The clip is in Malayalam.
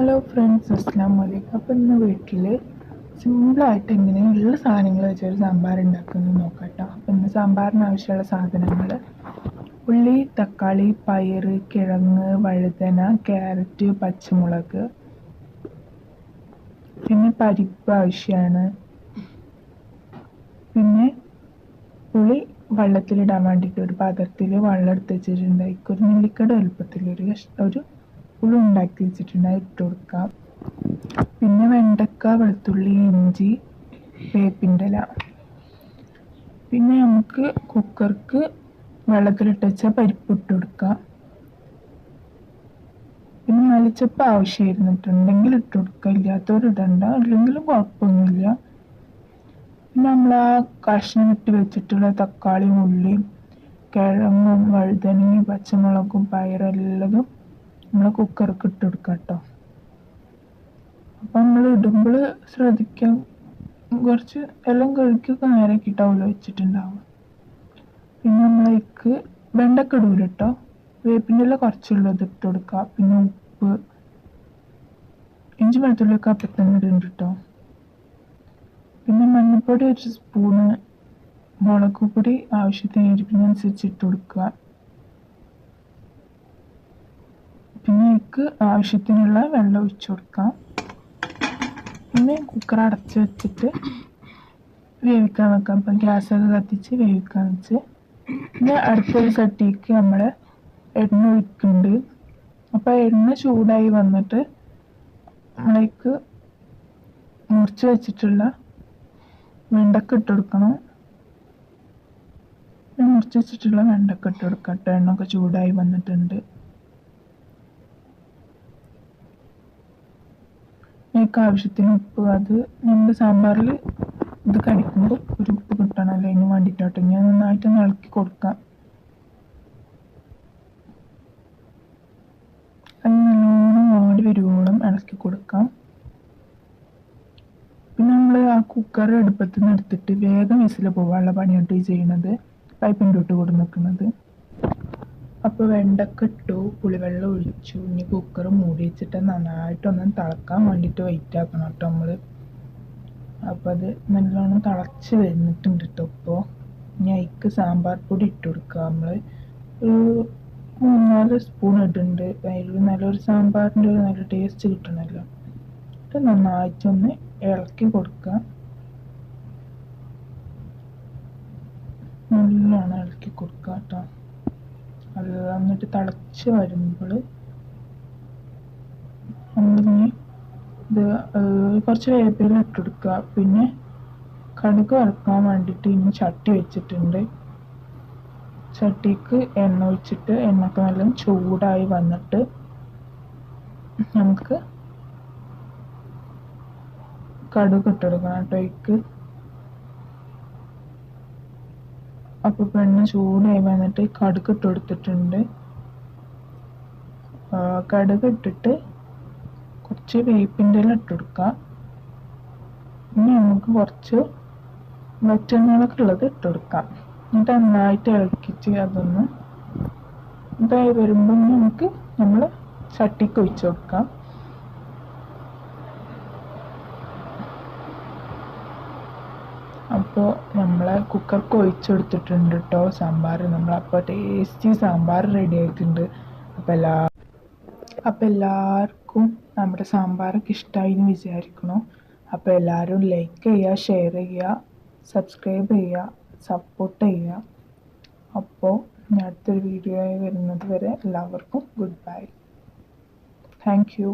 ഹലോ ഫ്രണ്ട്സ് അസ്സാം വലൈക്കും അപ്പോൾ ഇന്ന് വീട്ടിൽ സിമ്പിളായിട്ട് എങ്ങനെ ഉള്ള സാധനങ്ങൾ വെച്ചൊരു സാമ്പാർ ഉണ്ടാക്കുന്നത് നോക്കാം കേട്ടോ. അപ്പോൾ ഇന്ന് സാമ്പാറിന് ആവശ്യമുള്ള സാധനങ്ങൾ ഉള്ളി തക്കാളി പയർ കിഴങ്ങ് വഴുതന ക്യാരറ്റ് പച്ചമുളക് പിന്നെ പരിപ്പ് ആവശ്യമാണ് പിന്നെ ഉള്ളി വെള്ളത്തിലിടാൻ വേണ്ടിയിട്ട് ഒരു പാത്രത്തിൽ വെള്ളം എടുത്ത് വെച്ചിട്ടുണ്ട്. അതിലേക്ക് ഒരു നെല്ലിക്കട വലുപ്പത്തിൽ ഒരു ഒരു പുളി ഉണ്ടാക്കി വെച്ചിട്ടുണ്ട് ഇട്ട് കൊടുക്കാം. പിന്നെ വെണ്ടക്ക വെളുത്തുള്ളി ഇഞ്ചി വേപ്പിന്റെ ഇല. പിന്നെ നമുക്ക് കുക്കർക്ക് വെള്ളത്തിലിട്ട് വെച്ച പരിപ്പ് ഇട്ട് കൊടുക്കാം. പിന്നെ മലിച്ചപ്പ് ആവശ്യമായിരുന്നിട്ടുണ്ടെങ്കിൽ ഇട്ട് കൊടുക്കുക ഇല്ലാത്തവർ ഇടണ്ട. ഇല്ലെങ്കിലും കുഴപ്പമൊന്നുമില്ല. പിന്നെ നമ്മൾ ആ കഷ്ണം ഇട്ട് വെച്ചിട്ടുള്ള തക്കാളിയും ഉള്ളിയും കിഴങ്ങും വഴുതനങ്ങയും പച്ചമുളകും പയറെല്ലതും നമ്മൾ കുക്കർക്ക് ഇട്ട് കൊടുക്കാം കേട്ടോ അപ്പം നമ്മൾ ഇടുമ്പോൾ ശ്രദ്ധിക്കാം. കുറച്ച് എല്ലാം കഴുകിയൊക്കെ നേരാക്കിയിട്ടാവുമല്ലോ വെച്ചിട്ടുണ്ടാവും. പിന്നെ നമ്മളേക്ക് വെണ്ടക്ക ഇടൂല കേട്ടോ വേപ്പിന്റെ എല്ലാം കുറച്ചുള്ളത് ഇട്ട് കൊടുക്കുക പിന്നെ ഉപ്പ് ഇഞ്ചി വെളുത്തുള്ളിയൊക്കെ അപ്പം തന്നെ ഇടുന്നുണ്ട് കേട്ടോ പിന്നെ മഞ്ഞൾപ്പൊടി ഒരു സ്പൂണ് മുളക് പൊടി ആവശ്യത്തിന് എരിപ്പിനനുസരിച്ച് ഇട്ട് കൊടുക്കുക എനിക്ക് ആവശ്യത്തിനുള്ള വെള്ളം ഒഴിച്ചു കൊടുക്കാം. പിന്നെ കുക്കർ അടച്ച് വെച്ചിട്ട് വേവിക്കാൻ വെക്കാം. അപ്പം ഗ്യാസൊക്കെ കത്തിച്ച് വേവിക്കാൻ വെച്ച്. പിന്നെ അടുത്തൊരു ചട്ടിക്ക് നമ്മൾ എണ്ണ ഒഴിക്കുന്നുണ്ട്. അപ്പോൾ എണ്ണ ചൂടായി വന്നിട്ട് നമ്മളേക്ക് മുറിച്ച് വെച്ചിട്ടുള്ള വെണ്ടക്ക ഇട്ട് കൊടുക്കണം. മുറിച്ച് വെച്ചിട്ടുള്ള വെണ്ടക്ക ഇട്ട് കൊടുക്കാം കേട്ടോ. എണ്ണൊക്കെ ചൂടായി വന്നിട്ടുണ്ട്. എനിക്ക് ആവശ്യത്തിന് ഉപ്പ്. അത് നമ്മുടെ സാമ്പാറിൽ ഇത് കടിക്കുമ്പോൾ ഒരു ഉപ്പ് കിട്ടണമല്ലോ അതിന് വേണ്ടിയിട്ടാട്ടോ. ഞാൻ നന്നായിട്ട് ഇളക്കി കൊടുക്കാം. അത് നല്ലോണം വാടി വരുവോളം ഇളക്കി കൊടുക്കാം. പിന്നെ നമ്മൾ ആ കുക്കർ അടുപ്പത്ത് നിന്ന് എടുത്തിട്ട് വേഗം വിസിൽ പോവാനുള്ള പണിയാട്ടോ ഈ ചെയ്യണത് പൈപ്പിന്റെ ഇട്ട് കൊടു നിൽക്കുന്നത്. അപ്പോൾ വെണ്ടക്ക ഇട്ടു പുളിവെള്ളം ഒഴിച്ചു. ഇനി കുക്കർ മൂടി വെച്ചിട്ട് നന്നായിട്ടൊന്ന് തിളക്കാൻ വേണ്ടിയിട്ട് വെയിറ്റ് ആക്കണം കേട്ടോ നമ്മൾ അപ്പോൾ അത് നല്ലോണം തിളച്ച് വരുന്നിട്ടുണ്ട് കേട്ടോ ഇപ്പോൾ ഇനി അതിക്ക് സാമ്പാർ പൊടി ഇട്ട് കൊടുക്കുക നമ്മൾ ഒരു മൂന്നാൽ സ്പൂൺ ഇടുന്നുണ്ട്. അതിൽ നല്ലൊരു സാമ്പാറിന്റെ ഒരു നല്ല ടേസ്റ്റ് കിട്ടണമല്ലോ ഇത് നന്നായിട്ടൊന്ന് ഇളക്കി കൊടുക്കുക നല്ലോണം ഇളക്കി കൊടുക്കുക കേട്ടോ. എന്നിട്ട് തിളച്ച് വരുമ്പോൾ നമ്മളിനി ഇത് കുറച്ച് വേപ്പില ഇട്ടെടുക്കുക പിന്നെ കടുക് വറുക്കാൻ വേണ്ടിയിട്ട് ഇനി ചട്ടി വെച്ചിട്ടുണ്ട്. ചട്ടിക്ക് എണ്ണ ഒഴിച്ചിട്ട് എണ്ണക്ക് നല്ല ചൂടായി വന്നിട്ട് നമുക്ക് കടുക് ഇട്ടെടുക്കണം കേട്ടോ അതിക്ക് അപ്പോൾ പെണ്ണ് ചൂടായി വന്നിട്ട് കടുക് ഇട്ട് കൊടുത്തിട്ടുണ്ട് കടുക് ഇട്ടിട്ട് കുറച്ച് വേപ്പിന്റെ ഇല ഇട്ട് കൊടുക്ക. ഇനി നമുക്ക് കുറച്ച് വെറ്റെണ്ണകളൊക്കെ ഉള്ളത് ഇട്ട് കൊടുക്കാം. എന്നിട്ട് നന്നായിട്ട് ഇളക്കിച്ച് അതൊന്ന് ഇതായി വരുമ്പോൾ നമുക്ക് നമ്മൾ ചട്ടിക്ക് ഒഴിച്ച് കൊടുക്കാം അപ്പോൾ നമ്മളെ കുക്കർക്ക് ഒഴിച്ചെടുത്തിട്ടുണ്ട് കേട്ടോ സാമ്പാർ നമ്മളപ്പോൾ ടേസ്റ്റി സാമ്പാർ റെഡി ആയിട്ടുണ്ട്. അപ്പോൾ എല്ലാ അപ്പോൾ എല്ലാവർക്കും നമ്മുടെ സാമ്പാറൊക്കെ ഇഷ്ടമായി എന്ന് വിചാരിക്കണം. അപ്പോൾ എല്ലാവരും ലൈക്ക് ചെയ്യുക ഷെയർ ചെയ്യുക സബ്സ്ക്രൈബ് ചെയ്യുക സപ്പോർട്ട് ചെയ്യുക അപ്പോൾ ഞാൻ അടുത്തൊരു വീഡിയോ ആയി വരുന്നത് വരെ എല്ലാവർക്കും ഗുഡ് ബൈ താങ്ക് യു